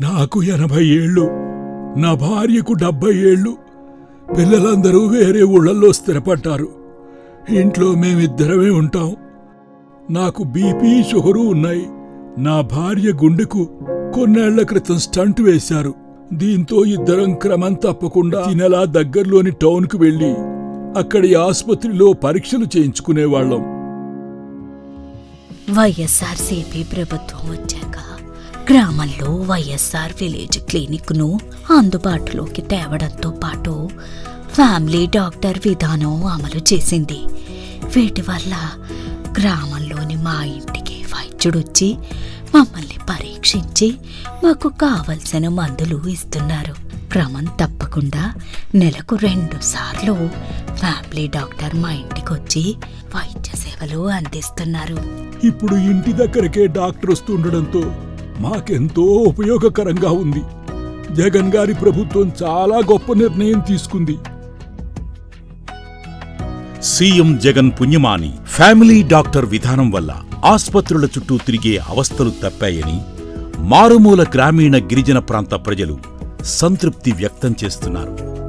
నాకు ఎనభై ఏళ్ళు నా భార్యకు డెబ్బై ఏళ్ళు పిల్లలందరూ వేరే ఊళ్ళల్లో స్థిరపడ్డారు. ఇంట్లో మేమిద్దరమే ఉంటాం. నాకు బీపీ షుగరు ఉన్నాయి. నా భార్య గుండెకు కొన్నేళ్ళ క్రితం స్టంట్ వేశారు. దీంతో ఇద్దరం క్రమం తప్పకుండా ఈ నెల దగ్గరలోని టౌన్కు వెళ్ళి అక్కడి ఆసుపత్రిలో పరీక్షలు చేయించుకునేవాళ్ళం. వైఎస్ఆర్సీపీ ప్రభుత్వం వచ్చాక గ్రామంలో వైఎస్ఆర్ విలేజ్ క్లినిక్ను అందుబాటులోకి తేవడంతో పాటు ఫ్యామిలీ డాక్టర్ విధానం అమలు చేసింది. వీటి వల్ల గ్రామంలోని మా ఇంటికి వైద్యుడొచ్చి మమ్మల్ని పరీక్షించి మాకు కావలసిన మందులు ఇస్తున్నారు. క్రమం తప్పకుండా నెలకు రెండు సార్లు ఫ్యామిలీ డాక్టర్ మా ఇంటికి వచ్చి వైద్య సేవలు అందిస్తున్నారు. ఇప్పుడు ఇంటి దగ్గరకే డాక్టర్ వస్తుండడంతో మాకెంతో ఉపయోగకరంగా ఉంది. జగన్ గారి ప్రభుత్వం చాలా గొప్ప నిర్ణయం తీసుకుంది. సీఎం జగన్ పుణ్యమాని ఫ్యామిలీ డాక్టర్ విధానం వల్ల ఆస్పత్రుల చుట్టూ తిరిగే అవస్థలు తప్పాయని మారుమూల గ్రామీణ గిరిజన ప్రాంత ప్రజలు సంతృప్తి వ్యక్తం చేస్తున్నారు.